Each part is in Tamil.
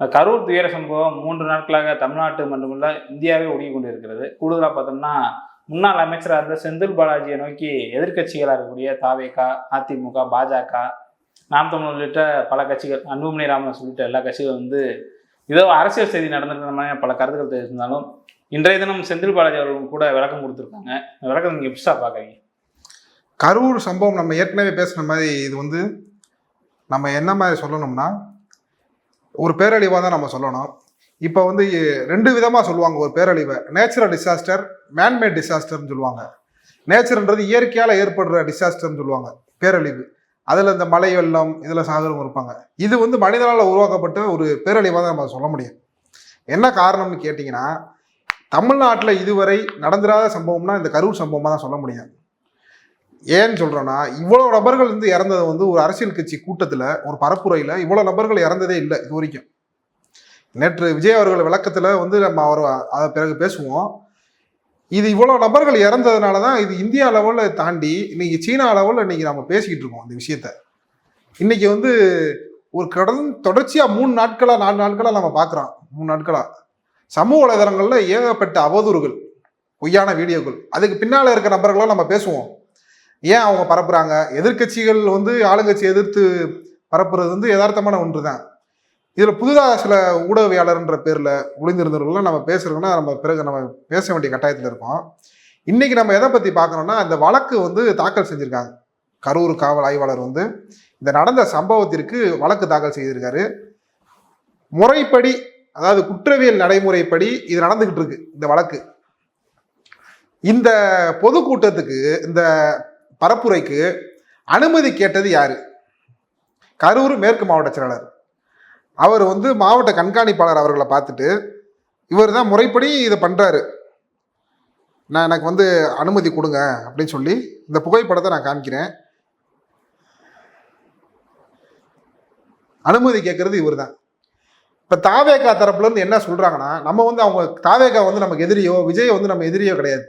கரூர் துயர சம்பவம் மூன்று நாட்களாக தமிழ்நாட்டு மட்டுமல்ல இந்தியாவே ஒடுங்கி கொண்டு இருக்கிறது கூடுதலாக பார்த்தோம்னா முன்னாள் அமைச்சராக இருந்த செந்தில் பாலாஜியை நோக்கி எதிர்க்கட்சிகளாக இருக்கக்கூடிய தாவேகா அதிமுக பாஜக நாம் தமிழ் உள்ளிட்ட பல கட்சிகள் அன்புமணி ராமதாஸ் உள்ளிட்ட எல்லா கட்சிகளும் வந்து ஏதோ அரசியல் செய்தி நடந்திருக்கிற மாதிரி பல கருத்துக்கள் தெரிவித்திருந்தாலும் இன்றைய தினம் செந்தில் பாலாஜி அவர்களும் கூட விளக்கம் கொடுத்துருக்காங்க. விளக்கம் நீங்கள் எப்படிசா பார்க்குறீங்க. கரூர் சம்பவம் நம்ம ஏற்கனவே பேசுகிற மாதிரி இது வந்து நம்ம என்ன மாதிரி சொல்லணும்னா ஒரு பேரழிவாக தான் நம்ம சொல்லணும். இப்போ வந்து ரெண்டு விதமாக சொல்லுவாங்க ஒரு பேரழிவை. நேச்சுரல் டிசாஸ்டர் மேன்மேட் டிசாஸ்டர்னு சொல்லுவாங்க. நேச்சர்ன்றது இயற்கையால் ஏற்படுற டிசாஸ்டர்னு சொல்லுவாங்க. பேரழிவு. அதில் இந்த மலை வெள்ளம் இதில் சாகரம் இருப்பாங்க. இது வந்து மனிதனால் உருவாக்கப்பட்ட ஒரு பேரழிவாக தான் நம்ம சொல்ல முடியும். என்ன காரணம்னு கேட்டிங்கன்னா தமிழ்நாட்டில் இதுவரை நடந்திராத சம்பவம்னா இந்த கரூர் சம்பவமாக தான் சொல்ல முடியும். ஏன்னு சொல்கிறேன்னா இவ்வளோ நபர்கள் வந்து இறந்தது வந்து ஒரு அரசியல் கட்சி கூட்டத்தில் ஒரு பரப்புரையில் இவ்வளோ நபர்கள் இறந்ததே இல்லை இது வரைக்கும். நேற்று விஜய் அவர்கள் விளக்கத்தில் வந்து நம்ம அவர் அதை பிறகு பேசுவோம். இது இவ்வளோ நபர்கள் இறந்ததுனால தான் இது இந்தியா லெவலில் தாண்டி இன்னைக்கு சீனா லெவலில் இன்னைக்கு நம்ம பேசிக்கிட்டு இருக்கோம் இந்த விஷயத்த. இன்னைக்கு வந்து ஒரு கடந்த தொடர்ச்சியாக மூணு நாட்களாக நாலு நாட்களாக நம்ம பார்க்குறோம் மூணு நாட்களாக சமூக வலைதளங்களில் ஏகப்பட்ட அவதூறுகள் பொய்யான வீடியோக்கள். அதுக்கு பின்னால் இருக்க நபர்களாக நம்ம பேசுவோம். ஏன் அவங்க பரப்புறாங்க? எதிர்க்கட்சிகள் வந்து ஆளுங்கட்சி எதிர்த்து பரப்புறது வந்து யதார்த்தமான ஒன்று தான் இதில் புதுதாக சில ஊடகவியாளர்ன்ற பேரில் ஒளிந்திருந்தவர்கள்லாம் நம்ம பேசுகிறோம்னா நம்ம பிறகு நம்ம பேச வேண்டிய கட்டாயத்தில் இருக்கோம். இன்னைக்கு நம்ம எதை பற்றி பார்க்கணும்னா அந்த வழக்கு வந்து தாக்கல் செஞ்சுருக்காங்க. கரூர் காவல் ஆய்வாளர் வந்து இந்த நடந்த சம்பவத்திற்கு வழக்கு தாக்கல் செய்திருக்காரு. முறைப்படி அதாவது குற்றவியல் நடைமுறைப்படி இது நடந்துகிட்டு இருக்கு இந்த வழக்கு. இந்த பொதுக்கூட்டத்துக்கு இந்த பரப்புரைக்கு அனுமதி கேட்டது யார்? கரூர் மேற்கு மாவட்ட செயலாளர். அவர் வந்து மாவட்ட கண்காணிப்பாளர் அவர்களை பார்த்துட்டு இவர் தான் முறைப்படி இதை பண்ணுறாரு நான் எனக்கு வந்து அனுமதி கொடுங்க அப்படின்னு சொல்லி இந்த புகைப்படத்தை நான் காமிக்கிறேன். அனுமதி கேட்கறது இவர் தான். இப்போ தாவேகா தரப்புலேருந்து என்ன சொல்கிறாங்கன்னா நம்ம வந்து அவங்க தாவேகா வந்து நமக்கு எதிரியோ விஜய் வந்து நம்ம எதிரியோ கிடையாது.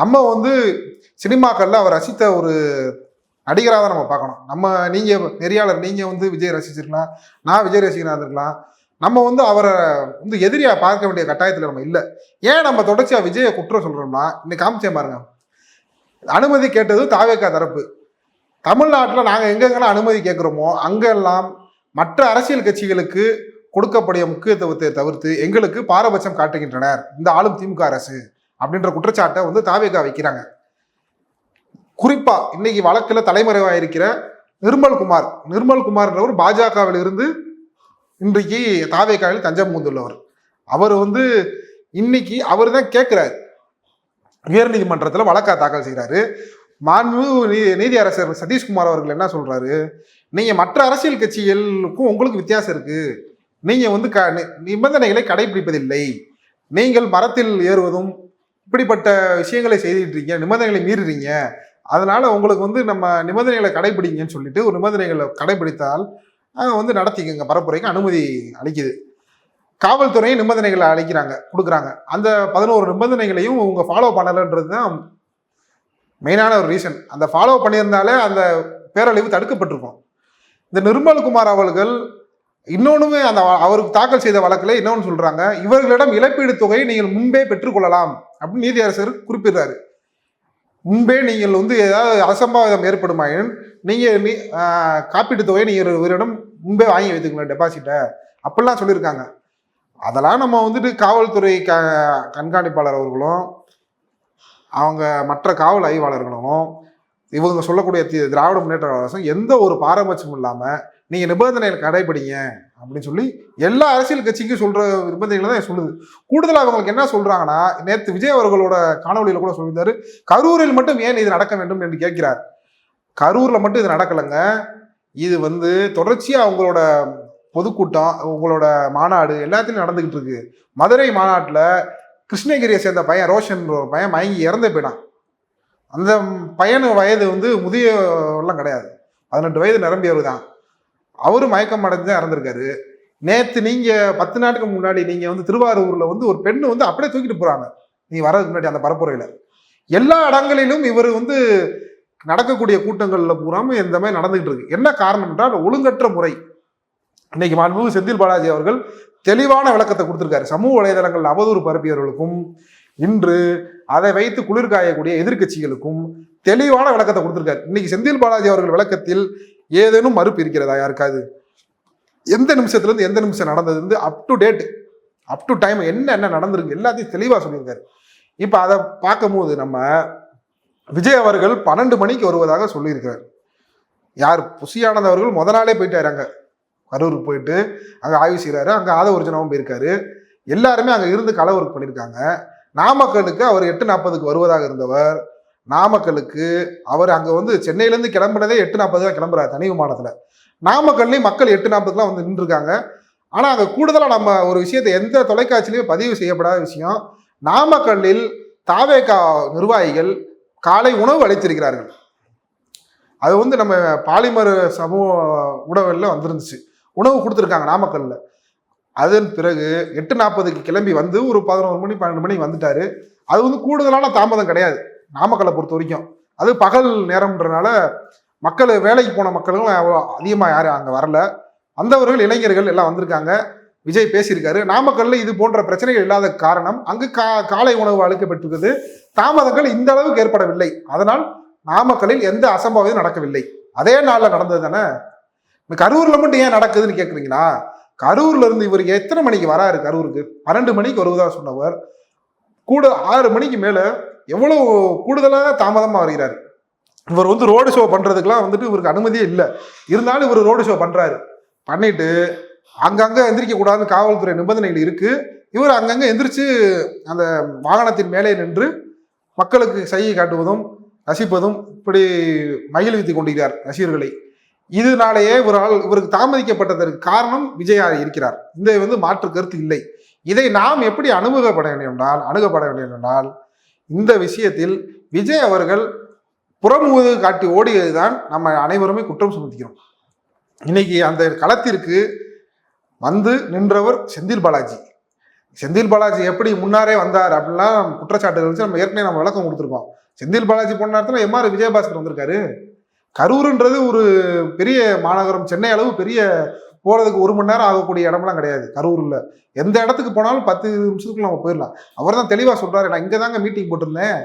நம்ம வந்து சினிமாக்கள்ல அவர் ரசித்த ஒரு நடிகராக தான் நம்ம பார்க்கணும். நம்ம நீங்க நெறியாளர் நீங்க வந்து விஜய் ரசிச்சிருக்கலாம் நான் விஜய் ரசிகனாக இருந்திருக்கலாம். நம்ம வந்து அவரை வந்து எதிரியா பார்க்க வேண்டிய கட்டாயத்தில் நம்ம இல்லை. ஏன் நம்ம தொடர்ச்சியா விஜயை குற்றம் சொல்றோம்னா இன்னைக்கு காமிச்சேன் பாருங்க. அனுமதி கேட்டது தாவேக்கா தரப்பு. தமிழ்நாட்டில் நாங்கள் எங்கெங்கெல்லாம் அனுமதி கேட்குறோமோ அங்கெல்லாம் மற்ற அரசியல் கட்சிகளுக்கு கொடுக்கக்கூடிய முக்கியத்துவத்தை தவிர்த்து எங்களுக்கு பாரபட்சம் காட்டுகின்றனர். இந்த ஆளும் திமுக அரசு. அப்படின்ற குற்றச்சாட்டை வந்து தாவேகா வைக்கிறாங்க. குறிப்பா இன்னைக்கு வழக்கில் தலைமறைவாக இருக்கிற நிர்மல் குமார். நிர்மல் குமார்ன்றவர் பாஜகவில் இருந்து இன்றைக்கு தாவேகாவில் தஞ்சம் புகுந்துள்ளவர் அவர் வந்து இன்னைக்கு அவர் தான் கேட்கிறாரு உயர்நீதிமன்றத்தில் வழக்கா தாக்கல் செய்கிறாரு மாண்பு நீதி அரசர் சதீஷ்குமார் அவர்கள் என்ன சொல்றாரு? நீங்க மற்ற அரசியல் கட்சிகளுக்கும் உங்களுக்கு வித்தியாசம் இருக்கு. நீங்க வந்து க நி- நிபந்தனைகளை கடைபிடிப்பதில்லை. நீங்கள் மரத்தில் ஏறுவதும் இப்படிப்பட்ட விஷயங்களை செய்துட்டு இருக்கீங்க நிபந்தனைகளை மீறுறீங்க. அதனால உங்களுக்கு வந்து நம்ம நிபந்தனைகளை கடைபிடிங்கன்னு சொல்லிட்டு ஒரு நிபந்தனைகளை கடைபிடித்தால் வந்து நடத்திக்கங்க. பரப்புரைக்கு அனுமதி அளிக்குது. காவல்துறையும் நிபந்தனைகளை அளிக்கிறாங்க கொடுக்குறாங்க. அந்த பதினோரு நிபந்தனைகளையும் உங்க ஃபாலோ பண்ணலைன்றது தான் மெயினான ஒரு ரீசன் அந்த ஃபாலோ பண்ணியிருந்தாலே அந்த பேரழிவு தடுக்கப்பட்டிருக்கும். இந்த நிர்மல்குமார் அவர்கள் இன்னொன்றுமே அந்த அவருக்கு தாக்கல் செய்த வழக்கில் இன்னொன்று சொல்கிறாங்க இவர்களிடம் இழப்பீடு தொகையை நீங்கள் முன்பே பெற்றுக்கொள்ளலாம். அப்படின்னு நீதியரசர் குறிப்பிடுறாரு. முன்பே நீங்கள் வந்து ஏதாவது அசம்பாவிதம் ஏற்படுமாயின் நீங்கள் நீ காப்பீட்டு தொகையை நீங்கள் இவரிடம் முன்பே வாங்கி வைத்துக்கலாம் டெபாசிட்டை அப்படிலாம் சொல்லியிருக்காங்க. அதெல்லாம் நம்ம வந்துட்டு காவல்துறை க கண்காணிப்பாளர் அவர்களும் அவங்க மற்ற காவல் ஆய்வாளர்களும் இவங்க சொல்லக்கூடிய திராவிட முன்னேற்ற கழகம் எந்த ஒரு பாரபட்சமும் இல்லாமல் நீங்கள் நிபந்தனைகளை கடைபிடிங்க. அப்படின்னு சொல்லி எல்லா அரசியல் கட்சிக்கும் சொல்கிற நிபந்தனைகளை தான் சொல்லுது. கூடுதலாக அவங்களுக்கு என்ன சொல்கிறாங்கன்னா நேற்று விஜய் அவர்களோட காணொலியில் கூட சொல்லியிருந்தாரு கரூரில் மட்டும் ஏன் இது நடக்க வேண்டும்? என்று கேட்கிறார். கரூரில் மட்டும் இது நடக்கலைங்க. இது வந்து தொடர்ச்சியாக அவங்களோட பொதுக்கூட்டம் உங்களோட மாநாடு எல்லாத்துலையும் நடந்துக்கிட்டு இருக்கு. மதுரை மாநாட்டில் கிருஷ்ணகிரியை சேர்ந்த பையன் ரோஷன் ஒரு பையன் மயங்கி இறந்து போயிட்டான். அந்த பையனு வயது வந்து முதியவர்லாம் கிடையாது. பதினெட்டு வயது நிரம்பியவர் தான் அவரும் மயக்கம் அடைஞ்சு தான் இறந்துருக்காரு. நேற்று நீங்கள் பத்து நாட்டுக்கு முன்னாடி நீங்கள் வந்து திருவாரூரில் வந்து ஒரு பெண்ணு வந்து அப்படியே தூக்கிட்டு போகிறாங்க நீ வரதுக்கு முன்னாடி அந்த பரப்புரையில். எல்லா இடங்களிலும் இவர் வந்து நடக்கக்கூடிய கூட்டங்களில் பூராமல் இந்த மாதிரி நடந்துகிட்டு இருக்கு. என்ன காரணம் என்றால் ஒழுங்கற்ற முறை. இன்னைக்கு மாண்புமிகு செந்தில் பாலாஜி அவர்கள் தெளிவான விளக்கத்தை கொடுத்துருக்காரு. சமூக வலைதளங்கள் அவதூறு பரப்பியவர்களுக்கும் இன்று அதை வைத்து குளிர் காயக்கூடிய எதிர்க்கட்சிகளுக்கும் தெளிவான விளக்கத்தை கொடுத்துருக்காரு. இன்னைக்கு செந்தில் பாலாஜி அவர்கள் விளக்கத்தில் ஏதேனும் மறுப்பு இருக்கிறதா யாருக்காது எந்த நிமிஷத்துலேருந்து எந்த நிமிஷம் நடந்தது வந்து up to date up to time என்ன என்ன நடந்திருக்கு எல்லாத்தையும் தெளிவாக சொல்லியிருக்காரு. இப்போ அதை பார்க்கும்போது நம்ம விஜய் அவர்கள் பன்னெண்டு மணிக்கு வருவதாக சொல்லியிருக்கிறார். யார் புசியானந்த் அவர்கள் முத நாளே போயிட்டாரு அங்கே. கரூருக்கு போயிட்டு அங்கே ஆய்வு செய்கிறாரு ஆத ஒருஜினமாகவும் போயிருக்காரு. எல்லாருமே அங்கே இருந்து கள ஒர்க் பண்ணியிருக்காங்க. நாமக்கலுக்கு அவர் எட்டு நாற்பதுக்கு வருவதாக இருந்தவர். நாமக்கலுக்கு அவர் அங்கே வந்து சென்னையிலேருந்து கிளம்புனதே எட்டு நாற்பது தான் கிளம்புறாரு தனி விமானத்தில். நாமக்கல்லையும் மக்கள் எட்டு நாற்பதுலாம் வந்து நின்றுருக்காங்க. ஆனால் அங்கே கூடுதலாக நம்ம ஒரு விஷயத்தை எந்த தொலைக்காட்சியிலையும் பதிவு செய்யப்படாத விஷயம் நாமக்கல்லில் தாவேகா நிர்வாகிகள் காலை உணவு அளித்திருக்கிறார்கள். அது வந்து நம்ம பாலிமர் சமூக ஊடகங்களில் வந்துருந்துச்சு. உணவு கொடுத்துருக்காங்க நாமக்கல்லில் அதன் பிறகு எட்டு நாற்பதுக்கு கிளம்பி வந்து ஒரு பதினோரு மணி பன்னெண்டு மணிக்கு வந்துட்டாரு. அது வந்து கூடுதலான தாமதம் கிடையாது. நாமக்கலை பொறுத்த வரைக்கும். அது பகல் நேரம்ன்றனால மக்கள் வேலைக்கு போன மக்களும் அவ்வளோ அதிகமாக யாரும் அங்கே வரல. வந்தவர்கள் இளைஞர்கள் எல்லாம் வந்திருக்காங்க. விஜய் பேசியிருக்காரு. நாமக்கல்ல இது போன்ற பிரச்சனைகள் இல்லாத காரணம் அங்கு கா காலை உணவு அளிக்கப்பட்டிருக்குது. தாமதங்கள் இந்த அளவுக்கு ஏற்படவில்லை. அதனால் நாமக்கல்லில் எந்த அசம்பாவிதம் நடக்கவில்லை. அதே நாளில் நடந்தது தானே? இந்த கரூர்ல மட்டும் ஏன் நடக்குதுன்னு கேட்குறீங்களா கரூர்ல இருந்து இவர் எத்தனை மணிக்கு வராரு கரூருக்கு? பன்னெண்டு மணிக்கு வருவதா சொன்னவர். கூட ஆறு மணிக்கு மேலே எவ்வளவு கூடுதலாக தாமதமாக வருகிறார்? இவர் வந்து ரோடு ஷோ பண்ணுறதுக்கெலாம் வந்துட்டு இவருக்கு அனுமதியே இல்லை. இருந்தாலும் இவர் ரோடு ஷோ பண்ணுறாரு பண்ணிட்டு அங்கங்கே எந்திரிக்க கூடாதுன்னு காவல்துறை நிபந்தனைகள் இருக்குது இவர் அங்கங்கே எந்திரிச்சு அந்த வாகனத்தின் மேலே நின்று மக்களுக்கு சையை காட்டுவதும் ரசிப்பதும் இப்படி மகிழ்வித்துக் கொண்டிருக்கிறார் ரசிகர்களை. இதனாலேயே இவரால் இவருக்கு தாமதிக்கப்பட்டதற்கு காரணம் விஜயா இருக்கிறார். இந்த வந்து மாற்று கருத்து இல்லை. இதை நாம் எப்படி அணுகப்பட வேண்டும் என்றால் அணுகப்பட வேண்டும் என்றால் இந்த விஷயத்தில் விஜய் அவர்கள் புறமுது காட்டி ஓடியதுதான் நம்ம அனைவருமே குற்றம் சுமத்திக்கிறோம் இன்னைக்கு அந்த களத்திற்கு வந்து நின்றவர் செந்தில் பாலாஜி. செந்தில் பாலாஜி எப்படி முன்னாரே வந்தார் அப்படின்லாம் குற்றச்சாட்டுகள் வச்சு நம்ம ஏற்கனவே நம்ம விளக்கம் கொடுத்துருக்கோம். செந்தில் பாலாஜி போன நேரத்தில் எம்ஆர் விஜயபாஸ்கர் வந்திருக்காரு. கரூருன்றது ஒரு பெரிய மாநகரம் சென்னை அளவு பெரிய போகிறதுக்கு ஒரு மணி நேரம் ஆகக்கூடிய இடமெல்லாம் கிடையாது. கரூரில். எந்த இடத்துக்கு போனாலும் பத்து நிமிஷத்துக்குள்ள நம்ம போயிடலாம். அவர் தான் தெளிவாக சொல்கிறாரு நான் இங்கே தாங்க மீட்டிங் போட்டிருந்தேன்.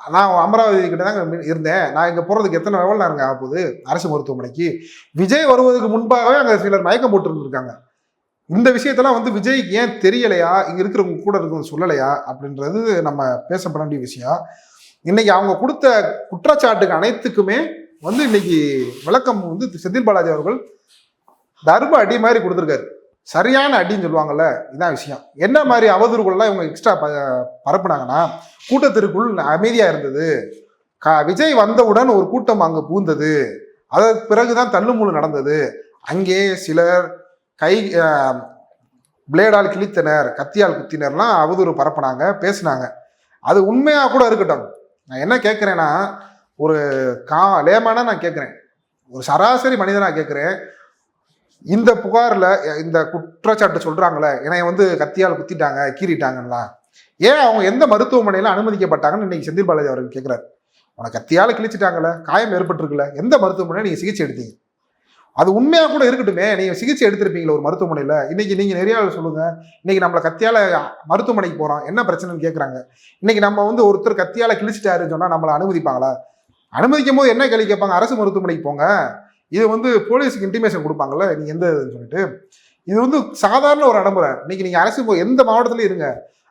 நான் அமராவதி கிட்ட தாங்க இருந்தேன். நான் இங்கே போகிறதுக்கு எத்தனை எவ்வளவு நேரம் ஆக போகுது? அரசு மருத்துவமனைக்கு. விஜய் வருவதற்கு முன்பாகவே அங்கே சிலர் மயக்கம் போட்டுருந்துருக்காங்க. இந்த விஷயத்தெல்லாம் வந்து விஜய்க்கு ஏன் தெரியலையா? இங்கே இருக்கிறவங்க கூட இருக்கிறவங்க சொல்லலையா? அப்படின்றது நம்ம பேசப்பட வேண்டிய விஷயம். இன்னைக்கு அவங்க கொடுத்த குற்றச்சாட்டுக்கு அனைத்துக்குமே வந்து இன்னைக்கு விளக்கம் வந்து செந்தில் பாலாஜி அவர்கள் தர்ம அடி மாதிரி கொடுத்துருக்காரு. சரியான அடின்னு சொல்லுவாங்கல்ல இதான் விஷயம். என்ன மாதிரி அவதூறுகள்லாம் இவங்க எக்ஸ்ட்ரா ப பரப்புனாங்கன்னா கூட்டத்திற்குள் அமைதியாக இருந்தது. க விஜய் வந்தவுடன் ஒரு கூட்டம் அங்கே பூந்தது அதற்கு பிறகுதான் தள்ளுமுழு நடந்தது. அங்கே சிலர் கை பிளேடால் கிழித்தனர் கத்தியால் குத்தினர்லாம் அவதூறு பரப்புனாங்க பேசுனாங்க. அது உண்மையாக கூட இருக்கட்டும். நான் என்ன கேட்குறேன்னா ஒரு கா லேமானா நான் கேட்குறேன். ஒரு சராசரி மனிதனாக கேட்குறேன். இந்த புகாரில் இந்த குற்றச்சாட்டு சொல்கிறாங்களே என்னை வந்து கத்தியால் குத்திட்டாங்க கீறிட்டாங்கலாம் ஏன் அவங்க எந்த மருத்துவமனையில் அனுமதிக்கப்பட்டாங்கன்னு இன்னைக்கு செந்தில் பாலாஜி அவர்கள் கேட்குறாரு உனக்கு கத்தியால் கிழிச்சிட்டாங்களே காயம் ஏற்பட்டிருக்குல்ல எந்த மருத்துவமனையில் நீங்கள் சிகிச்சை எடுத்தீங்க? அது உண்மையாக கூட இருக்கட்டுமே நீங்கள் சிகிச்சை எடுத்திருப்பீங்களா ஒரு மருத்துவமனையில் இன்றைக்கி நீங்கள் நிறைய சொல்லுங்கள் இன்றைக்கி நம்மளை கத்தியால் மருத்துவமனைக்கு போகிறோம் என்ன பிரச்சனைன்னு கேட்குறாங்க இன்றைக்கி நம்ம வந்து ஒருத்தர் கத்தியால் கிழிச்சிட்டாருன்னு சொன்னால் நம்மளை அனுமதிப்பாங்களா? அனுமதிக்கும் போது என்ன கேள்வி கேட்பாங்க? அரசு மருத்துவமனைக்கு போங்க. இது வந்து போலீஸுக்கு இன்டிமேஷன் கொடுப்பாங்கல்ல நீ எந்த இதுன்னு சொல்லிட்டு. இது வந்து சாதாரண ஒரு நடைமுறை. இன்னைக்கு நீங்கள் அரசு போய் எந்த மாவட்டத்துலையும் இருங்க.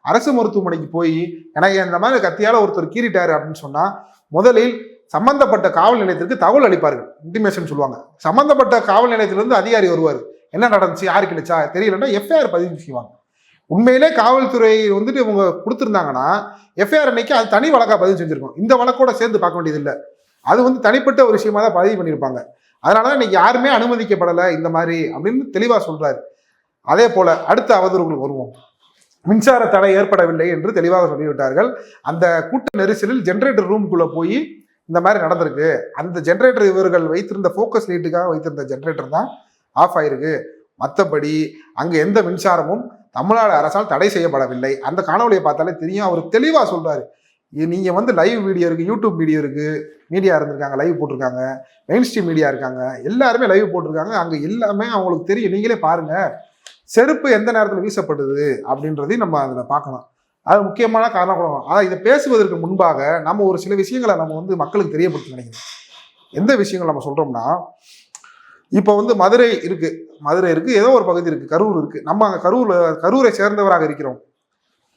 அரசு மருத்துவமனைக்கு போய் எனக்கு இந்த மாதிரி கத்தியால் ஒருத்தர் கீறிட்டாரு அப்படின்னு சொன்னால் முதலில் சம்பந்தப்பட்ட காவல் நிலையத்திற்கு தகவல் அளிப்பார்கள். இன்டிமேஷன் சொல்லுவாங்க. சம்பந்தப்பட்ட காவல் நிலையத்திலிருந்து அதிகாரி வருவார். என்ன நடந்துச்சு? யார் கிடைச்சா தெரியலன்னா எஃப்ஐஆர் பதிவு செய்வாங்க. உண்மையிலே காவல்துறை வந்துட்டு இவங்க கொடுத்துருந்தாங்கன்னா எஃப்ஐஆர் அன்னைக்கு அது தனி வழக்காக பதிவு செஞ்சுருக்கோம். இந்த வழக்கோட சேர்ந்து பார்க்க வேண்டியது இல்லை அது வந்து தனிப்பட்ட ஒரு விஷயமா தான் பதிவு பண்ணியிருப்பாங்க. அதனால தான் இன்னைக்கு யாருமே அனுமதிக்கப்படலை இந்த மாதிரி அப்படின்னு தெளிவாக சொல்றாரு. அதே போல அடுத்த அவதூறுகளுக்கு வருவோம். மின்சார தடை ஏற்படவில்லை என்று தெளிவாக சொல்லிவிட்டார்கள். அந்த கூட்ட நெரிசலில் ஜென்ரேட்டர் ரூம்குள்ள போய் இந்த மாதிரி நடந்திருக்கு. அந்த ஜென்ரேட்டர் இவர்கள் வைத்திருந்த ஃபோக்கஸ் லைட்டுக்காக வைத்திருந்த ஜென்ரேட்டர் தான் ஆஃப் ஆயிருக்கு. மற்றபடி அங்கே எந்த மின்சாரமும் தமிழ்நாடு அரசால் தடை செய்யப்படவில்லை. அந்த காணொலியை பார்த்தாலே தெரியும். அவர் தெளிவாக சொல்றாரு. இது நீங்கள் வந்து லைவ் வீடியோ இருக்குது யூடியூப் வீடியோ இருக்குது மீடியா இருந்திருக்காங்க லைவ் போட்டிருக்காங்க மெயின் ஸ்ட்ரீம் மீடியா இருக்காங்க எல்லாருமே லைவ் போட்டிருக்காங்க அங்கே எல்லாமே அவங்களுக்கு தெரியும். நீங்களே பாருங்க செருப்பு எந்த நேரத்தில் வீசப்படுது அப்படின்றதையும் நம்ம அதில் பார்க்கணும் அது முக்கியமான காரணம் கூட. ஆனால் இதை பேசுவதற்கு முன்பாக நம்ம ஒரு சில விஷயங்களை நம்ம வந்து மக்களுக்கு தெரியப்படுத்த நினைக்கிறோம் எந்த விஷயங்கள் நம்ம சொல்கிறோம்னா இப்போ வந்து மதுரை இருக்குது மதுரை இருக்குது ஏதோ ஒரு பகுதி இருக்குது கரூர் இருக்குது நம்ம அங்கே கரூரில் கரூரை சேர்ந்தவராக இருக்கிறோம்.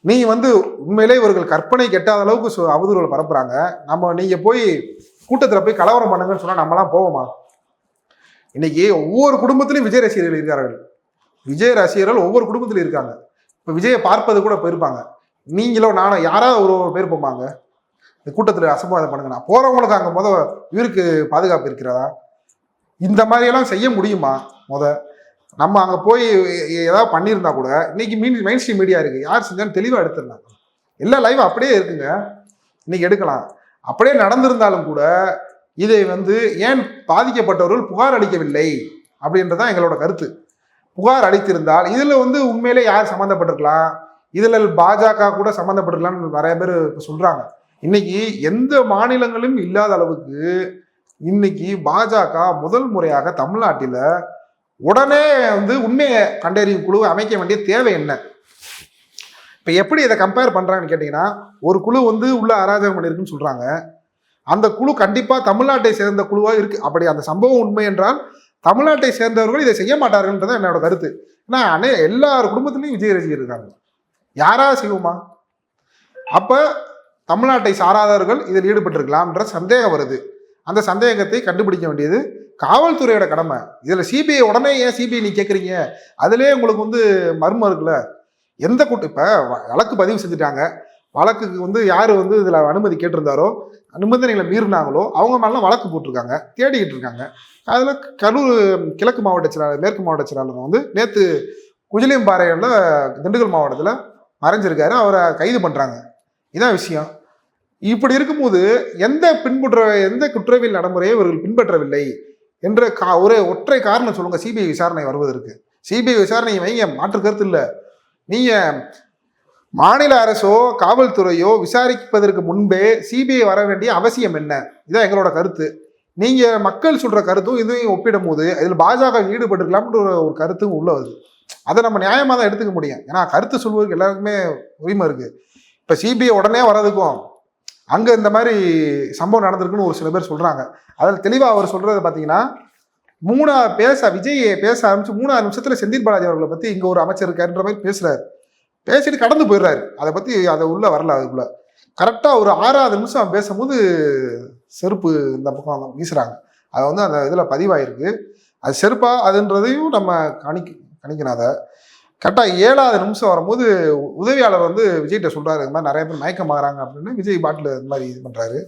நீ வந்து உண்மையிலே இவர்கள் கற்பனை கெட்டாத அளவுக்கு அவதூறுகள் பரப்புறாங்க. நம்ம நீங்க போய் கூட்டத்தில் போய் கலவரம் பண்ணுங்கன்னு சொன்னா நம்மலாம் போவோமா? இன்னைக்கு ஒவ்வொரு குடும்பத்திலையும் விஜய் ரசிகர்கள் இருக்கிறார்கள். விஜய் ரசிகர்கள் ஒவ்வொரு குடும்பத்திலும் இருக்காங்க. இப்போ விஜயை பார்ப்பது கூட போயிருப்பாங்க. நீங்களோ நானும் யாராவது ஒரு ஒரு பேர் போமாங்க இந்த கூட்டத்தில் அசம்பாதம் பண்ணுங்க நான் அங்கே முத இவருக்கு பாதுகாப்பு இருக்கிறதா? இந்த மாதிரியெல்லாம் செய்ய முடியுமா? முத நம்ம அங்கே போய் ஏதாவது பண்ணியிருந்தா கூட இன்னைக்கு மீன் மெயின் ஸ்ட்ரீம் மீடியா இருக்குது யார் செஞ்சாலும் தெளிவாக எடுத்துடலாம். எல்லா லைவும் அப்படியே இருக்குங்க. இன்னைக்கு எடுக்கலாம். அப்படியே நடந்திருந்தாலும் கூட இதை வந்து ஏன் பாதிக்கப்பட்டவர்கள் புகார் அளிக்கவில்லை அப்படின்றதான் எங்களோட கருத்து. புகார் அளித்திருந்தால் இதில் வந்து உண்மையிலே யார் சம்மந்தப்பட்டிருக்கலாம்? இதில் பாஜக கூட சம்மந்தப்பட்டிருக்கலாம்னு நிறைய பேர் இப்போ சொல்கிறாங்க இன்னைக்கு எந்த மாநிலங்களும் இல்லாத அளவுக்கு இன்னைக்கு பாஜக முதல் முறையாக தமிழ்நாட்டில் உடனே வந்து உண்மையை கண்டறியும் குழுவை அமைக்க வேண்டிய தேவை என்ன? இப்போ எப்படி இதை கம்பேர் பண்ணுறாங்கன்னு கேட்டிங்கன்னா ஒரு குழு வந்து உள்ள அராஜகம் பண்ணியிருக்குன்னு சொல்கிறாங்க அந்த குழு கண்டிப்பாக தமிழ்நாட்டை சேர்ந்த குழுவாக இருக்குது அப்படி அந்த சம்பவம் உண்மை என்றால் தமிழ்நாட்டை சேர்ந்தவர்கள் இதை செய்ய மாட்டார்கள்ன்றது என்னோட கருத்து. ஏன்னா அனே எல்லார் குடும்பத்துலேயும் விஜய் ரசிகர் இருக்காங்க. யாரா செய்வோமா அப்போ தமிழ்நாட்டை சாராதவர்கள் இதில் ஈடுபட்டிருக்கலாம்ன்ற சந்தேகம் வருது. அந்த சந்தேகத்தை கண்டுபிடிக்க வேண்டியது காவல்துறையோட கடமை. இதில் சிபிஐ உடனே ஏன் சிபிஐ நீ கேட்குறீங்க அதுலேயே உங்களுக்கு வந்து மர்மம் இருக்குல்ல. எந்த கூட்டு இப்போ வழக்கு பதிவு செஞ்சுட்டாங்க. வழக்குக்கு வந்து யார் வந்து இதில் அனுமதி கேட்டிருந்தாரோ நிபந்தனைகளை மீறினாங்களோ அவங்க மேலாம் வழக்கு போட்டிருக்காங்க தேடிக்கிட்டு இருக்காங்க. அதில் கரூர் கிழக்கு மாவட்ட செயலாளர் மேற்கு மாவட்ட செயலாளர் வந்து நேற்று குஜிலியம்பாறையில் திண்டுக்கல் மாவட்டத்தில் மறைஞ்சிருக்காரு. அவரை கைது பண்ணுறாங்க இதான் விஷயம். இப்படி இருக்கும்போது எந்த பின்பற்ற எந்த குற்றவியல் நடைமுறையை இவர்கள் பின்பற்றவில்லை? என்ற கா ஒரே ஒற்றை காரணம் சொல்லுங்க சிபிஐ விசாரணை வருவதற்கு. சிபிஐ விசாரணை வைங்க மாற்று கருத்து இல்லை? நீங்கள் மாநில அரசோ காவல்துறையோ விசாரிப்பதற்கு முன்பே சிபிஐ வர வேண்டிய அவசியம் என்ன? இதான் எங்களோட கருத்து. நீங்கள் மக்கள் சொல்கிற கருத்தும் இதையும் ஒப்பிடும் போது இதில் பாஜக ஈடுபட்டிருக்கலாம்ன்ற ஒரு ஒரு கருத்தும் உள்ள வருது. அதை நம்ம நியாயமாக தான் எடுத்துக்க முடியும். ஏன்னா கருத்து சொல்வதற்கு எல்லாருக்குமே உரிமை இருக்குது இப்போ சிபிஐ உடனே வர்றதுக்கும் அங்கே இந்த மாதிரி சம்பவம் நடந்திருக்குன்னு ஒரு சில பேர் சொல்கிறாங்க அதில் தெளிவாக அவர் சொல்கிறது பார்த்தீங்கன்னா மூணா பேச விஜய் பேச ஆரம்பிச்சு மூணாறு நிமிஷத்தில் செந்தில் பாலாஜி அவர்களை பற்றி இங்கே ஒரு அமைச்சர் இருக்காருன்ற மாதிரி பேசுகிறாரு பேசிட்டு கடந்து போயிடுறாரு. அதை பற்றி அதை உள்ளே வரல அதுக்குள்ளே. கரெக்டாக ஒரு ஆறாவது நிமிஷம் அவன் பேசும்போது செருப்பு இந்த பக்கம் வீசுகிறாங்க அது வந்து அந்த இதில் பதிவாயிருக்கு. அது செருப்பா அதுன்றதையும் நம்ம கணிக்க கணிக்கணும் அதை. கரெக்டாக ஏழாவது நிமிஷம் வரும்போது உதவியாளர் வந்து விஜய்கிட்ட சொல்கிறாரு இந்த மாதிரி நிறைய பேர் மயக்கம் ஆகிறாங்க அப்படின்னு விஜய் பாட்டில் இந்த மாதிரி இது பண்ணுறாரு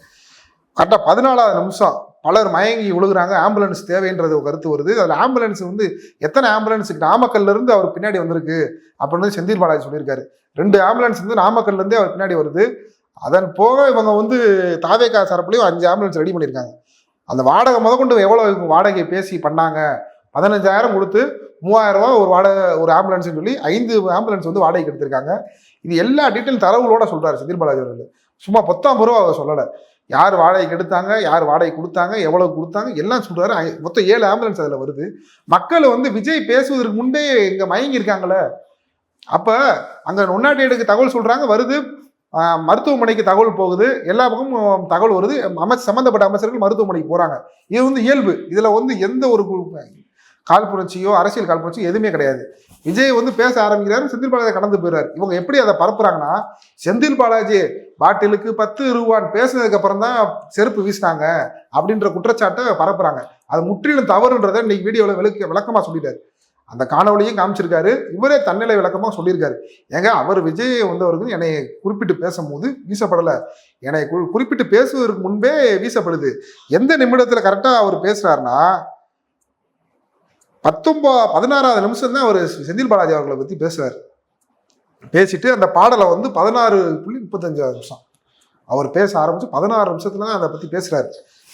கரெக்டாக பதினாலாவது நிமிஷம் பலர் மயங்கி விழுகிறாங்க ஆம்புலன்ஸ் தேவைன்றது ஒரு கருத்து வருது. அதில் ஆம்புலன்ஸ் வந்து எத்தனை ஆம்புலன்ஸுக்கு நாமக்கல்லேருந்து அவர் பின்னாடி வந்திருக்கு அப்படின்னு செந்தில் பாலாஜி சொல்லியிருக்காரு. ரெண்டு ஆம்புலன்ஸ் வந்து நாமக்கல்லேருந்தே அவர் பின்னாடி வருது. அதன் போக இவங்க வந்து தாவேக்கா தரப்புலையும் அஞ்சு ஆம்புலன்ஸ் ரெடி பண்ணியிருக்காங்க. அந்த வாடகை முதற்கொண்டு எவ்வளோ இவங்க பேசி பண்ணாங்க? பதினஞ்சாயிரம் கொடுத்து மூவாயிரம் ரூபா ஒரு வாடகை ஒரு ஆம்புலன்ஸ்னு சொல்லி ஐந்து ஆம்புலன்ஸ் வந்து வாடகைக்கு எடுத்திருக்காங்க. இது எல்லா டீட்டெயில் தரவுகளோட சொல்கிறாரு செந்தில் பாலாஜி அவர்கள். சும்மா பத்தாம் ரூபா அவர் சொல்லலை. யார் வாடகைக்கு எடுத்தாங்க யார் வாடகை கொடுத்தாங்க எவ்வளோ கொடுத்தாங்க எல்லாம் சொல்கிறாரு மொத்தம் ஏழு ஆம்புலன்ஸ் அதில் வருது. மக்கள் வந்து விஜய் பேசுவதற்கு முன்பே இங்கே மயங்கியிருக்காங்களே. அப்போ அங்கே நொன்னாட்டியடுக்கு தகவல் சொல்கிறாங்க வருது. மருத்துவமனைக்கு தகவல் போகுது. எல்லா பக்கமும் தகவல் வருது. அமைச்சர் சம்மந்தப்பட்ட அமைச்சர்கள் மருத்துவமனைக்கு போகிறாங்க இது வந்து இயல்பு. இதில் வந்து எந்த ஒரு கால்புரட்சியோ அரசியல் கால்புரட்சியோ எதுவுமே கிடையாது. விஜய் வந்து பேச ஆரம்பிக்கிறாரு செந்தில் பாலாஜி கடந்து போயிடுறாரு. இவங்க எப்படி அதை பரப்புறாங்கன்னா செந்தில் பாலாஜி பாட்டிலுக்கு பத்து ரூபான்னு பேசினதுக்கு அப்புறம் தான் செருப்பு வீசினாங்க அப்படின்ற குற்றச்சாட்டை பரப்புறாங்க. அது முற்றிலும் தவறுன்றதை இன்னைக்கு வீடியோவில் விளக்க விளக்கமாக சொல்லிட்டாரு. அந்த காணொலியும் காமிச்சிருக்காரு. இவரே தன்னிலை விளக்கமாக சொல்லியிருக்காரு. ஏங்க அவர் விஜய் வந்தவருக்கு என்னை குறிப்பிட்டு பேசும்போது வீசப்படலை. என்னை குறிப்பிட்டு பேசுவதற்கு முன்பே வீசப்படுது. எந்த நிமிடத்தில் கரெக்டாக அவர் பேசுகிறாருன்னா பத்தொன்பா பதினாறாவது நிமிஷம் தான் அவர் செந்தில் பாலாஜி அவர்களை பற்றி பேசுறாரு. பேசிட்டு அந்த பாடலை வந்து பதினாறு புள்ளி முப்பத்தஞ்சாவது நிமிஷம். அவர் பேச ஆரம்பிச்சு பதினாறு நிமிஷத்துல தான் அதை பற்றி பேசுகிறார்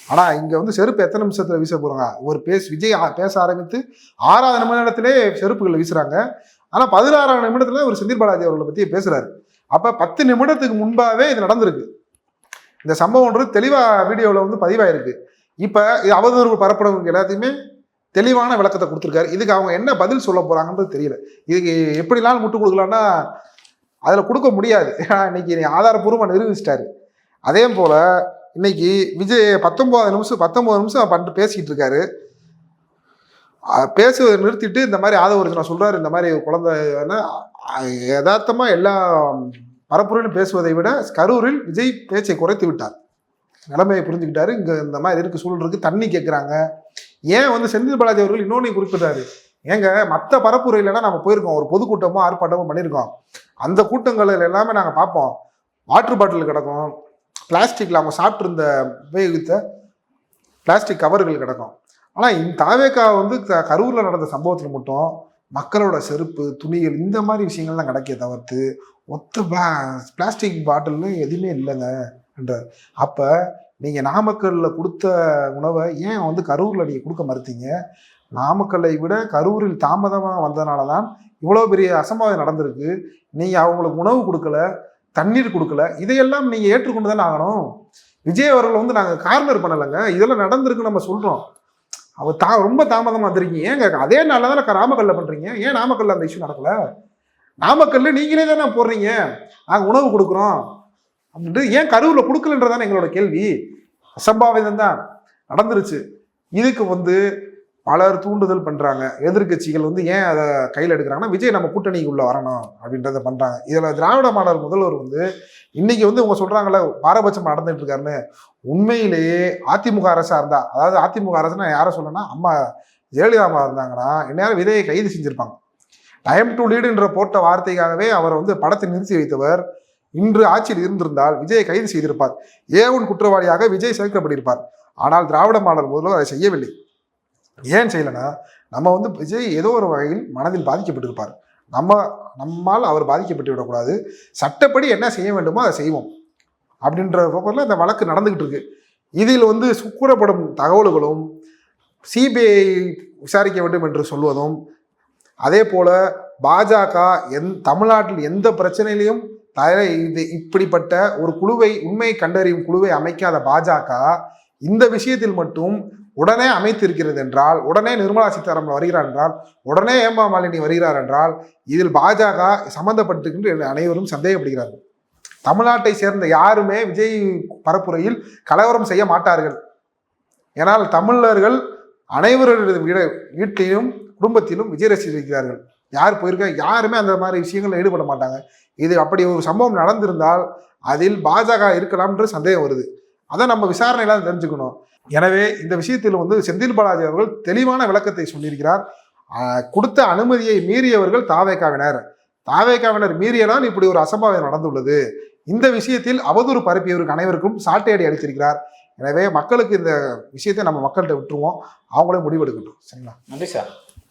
ஆனால் இங்கே வந்து செருப்பு எத்தனை நிமிஷத்தில் வீச போகிறாங்க ஒரு பேச விஜய் பேச ஆரம்பித்து ஆறாவது நிமிடத்திலே செருப்புகளை வீசுகிறாங்க ஆனால் பதினாறாவது நிமிடத்தில் ஒரு செந்தில் பாலாஜி அவர்களை பற்றி பேசுகிறார் அப்போ பத்து நிமிடத்துக்கு முன்பாகவே இது நடந்திருக்கு. இந்த சம்பவம்ன்றது தெளிவாக வீடியோவில் வந்து பதிவாயிருக்கு. இப்போ இது அவதூறு பரப்படவங்க எல்லாத்தையுமே தெளிவான விளக்கத்தை கொடுத்துருக்காரு. இதுக்கு அவங்க என்ன பதில் சொல்ல போறாங்கன்றது தெரியல. இதுக்கு எப்படிலாம் முட்டு கொடுக்கலாம்னா அதில் கொடுக்க முடியாது. ஏன்னா இன்னைக்கு ஆதாரப்பூர்வம் நிரூபிச்சிட்டாரு. அதே போல் இன்னைக்கு விஜய் பத்தொம்போது நிமிஷம் பத்தொம்போது நிமிஷம் பண்ணிட்டு பேசிக்கிட்டு இருக்காரு. பேசுவதை நிறுத்திட்டு இந்த மாதிரி ஆதவர் நான் சொல்கிறாரு இந்த மாதிரி குழந்தை யதார்த்தமாக எல்லா பரப்புரையிலும் பேசுவதை விட கரூரில் விஜய் பேச்சை குறைத்து விட்டார். நிலைமையை புரிஞ்சுக்கிட்டாரு. இங்கே இந்த மாதிரி இருக்கு சூழல் இருக்குது தண்ணி கேட்குறாங்க ஏன் வந்து செந்தில் பாலாஜி அவர்கள் இன்னொன்று குறிப்பிட்டாரு ஏங்க மற்ற பரப்புரையிலலாம் நம்ம போயிருக்கோம். ஒரு பொதுக்கூட்டமோ ஆர்ப்பாட்டமோ பண்ணியிருக்கோம். அந்த கூட்டங்களில் எல்லாமே நாங்கள் பார்ப்போம். வாட்டர் பாட்டில் கிடக்கும். பிளாஸ்டிக்கில் அவங்க சாப்பிட்ருந்த உபயோகித்த பிளாஸ்டிக் கவர்கள் கிடக்கும். ஆனால் இந்த தாவேக்கா வந்து க- கரூரில் நடந்த சம்பவத்தில் மட்டும் மக்களோட செருப்பு துணிகள் இந்த மாதிரி விஷயங்கள்லாம் கிடைக்கே தவிர்த்து ஒத்த பிளாஸ்டிக் பாட்டில்னு எதுவுமே இல்லைங்க என்றார். அப்போ நீங்கள் நாமக்கல்லில் கொடுத்த உணவை ஏன் வந்து கரூரில் நீங்கள் கொடுக்க மறுத்தீங்க? நாமக்கல்லை விட கரூரில் தாமதமாக வந்ததுனால தான் இவ்வளோ பெரிய அசம்பாவிதம் நடந்திருக்கு. நீங்கள் அவங்களுக்கு உணவு கொடுக்கல தண்ணீர் கொடுக்கல இதையெல்லாம் நீங்கள் ஏற்றுக்கொண்டு தானே ஆகணும்? விஜய் அவர்கள் வந்து நாங்கள் கார்னர் பண்ணலைங்க. இதெல்லாம் நடந்திருக்கு நம்ம சொல்கிறோம் அவர் தா ரொம்ப தாமதமாக வந்திருக்கீங்க. ஏங்க அதே நாளில் தானே நாமக்கல்ல பண்ணுறீங்க ஏன் நாமக்கல்ல அந்த இஷ்யூ நடக்கல? நாமக்கல்ல நீங்களே தானே போடுறீங்க? நாங்கள் உணவு கொடுக்குறோம். அப்படின்ட்டு ஏன் கரூரில் கொடுக்கலன்றதானே எங்களோட கேள்வி. அசம்பாவிதம் தான் நடந்துருச்சு. இதுக்கு வந்து பலர் தூண்டுதல் பண்ணுறாங்க எதிர்க்கட்சிகள் வந்து ஏன் அதை கையில் எடுக்கிறாங்கன்னா விஜய் நம்ம கூட்டணிக்குள்ளே வரணும் அப்படின்றத பண்ணுறாங்க இதில் திராவிட மாடல் முதல்வர் வந்து இன்றைக்கி வந்து இவங்க சொல்கிறாங்களே பாரபட்சம் நடந்துட்டு இருக்காருன்னு. உண்மையிலேயே அதிமுக அரசாக இருந்தா அதாவது அதிமுக அரசுனா யாரை சொல்லணும்னா அம்மா ஜெயலலிதா அம்மா இருந்தாங்கன்னா இந்நேரம் விஜயை கைது செஞ்சுருப்பாங்க. டைம் டு லீடுன்ற போட்ட வார்த்தைக்காகவே அவரை வந்து படத்தை நிறுத்தி வைத்தவர் இன்று ஆட்சியில் இருந்திருந்தால் விஜயை கைது செய்திருப்பார். ஏவன் குற்றவாளியாக விஜய் சேர்க்கப்பட்டிருப்பார். ஆனால் திராவிட மாடல் முதல்வர் அதை செய்யவில்லை. ஏன் செய்யலைன்னா நம்ம வந்து விஜய் ஏதோ ஒரு வகையில் மனதில் பாதிக்கப்பட்டிருப்பார். நம்ம நம்மால் அவர் பாதிக்கப்பட்டு விடக்கூடாது. சட்டப்படி என்ன செய்ய வேண்டுமோ அதை செய்வோம். அப்படின்ற போக்கில் இந்த வழக்கு நடந்துகிட்டு இருக்கு. இதில் வந்து கூறப்படும் தகவல்களும் சிபிஐ விசாரிக்க வேண்டும் என்று சொல்வதும் அதே போல பாஜக எந் தமிழ்நாட்டில் எந்த பிரச்சனையிலையும் தலை இது இப்படிப்பட்ட ஒரு குழுவை உண்மையை கண்டறியும் குழுவை அமைக்காத பாஜக இந்த விஷயத்தில் மட்டும் உடனே அமைத்திருக்கிறது என்றால் உடனே நிர்மலா சீதாராமன் வருகிறார் என்றால் உடனே ஏமா மாலினி வருகிறார் என்றால் இதில் பாஜக சம்பந்தப்பட்டிருக்கின்ற அனைவரும் சந்தேகப்படுகிறார்கள். தமிழ்நாட்டை சேர்ந்த யாருமே விஜய் பரப்புரையில் கலவரம் செய்ய மாட்டார்கள். ஏனால் தமிழர்கள் அனைவரது வீட்டிலும் குடும்பத்திலும் விஜய் ரசித்திருக்கிறார்கள் யார் போயிருக்கா யாருமே அந்த மாதிரி விஷயங்களில் ஈடுபட மாட்டாங்க. இது அப்படி ஒரு சம்பவம் நடந்திருந்தால் அதில் பாஜக இருக்கலாம்ன்ற சந்தேகம் வருது. அதை நம்ம விசாரணையில தெரிஞ்சுக்கணும். எனவே இந்த விஷயத்தில் வந்து செந்தில் பாலாஜி அவர்கள் தெளிவான விளக்கத்தை சொல்லியிருக்கிறார். கொடுத்த அனுமதியை மீறியவர்கள் தாவேக்காவினர். தாவேக்காவினர் மீறியதால் இப்படி ஒரு அசம்பாவிதம் நடந்துள்ளது. இந்த விஷயத்தில் அவதூறு பரப்பியவருக்கு அனைவருக்கும் சாட்டையடி அளித்திருக்கிறார். எனவே மக்களுக்கு இந்த விஷயத்தை நம்ம மக்கள்கிட்ட விட்டுருவோம். அவங்களே முடிவெடுக்கட்டும். சரிங்களா? நன்றி சார்.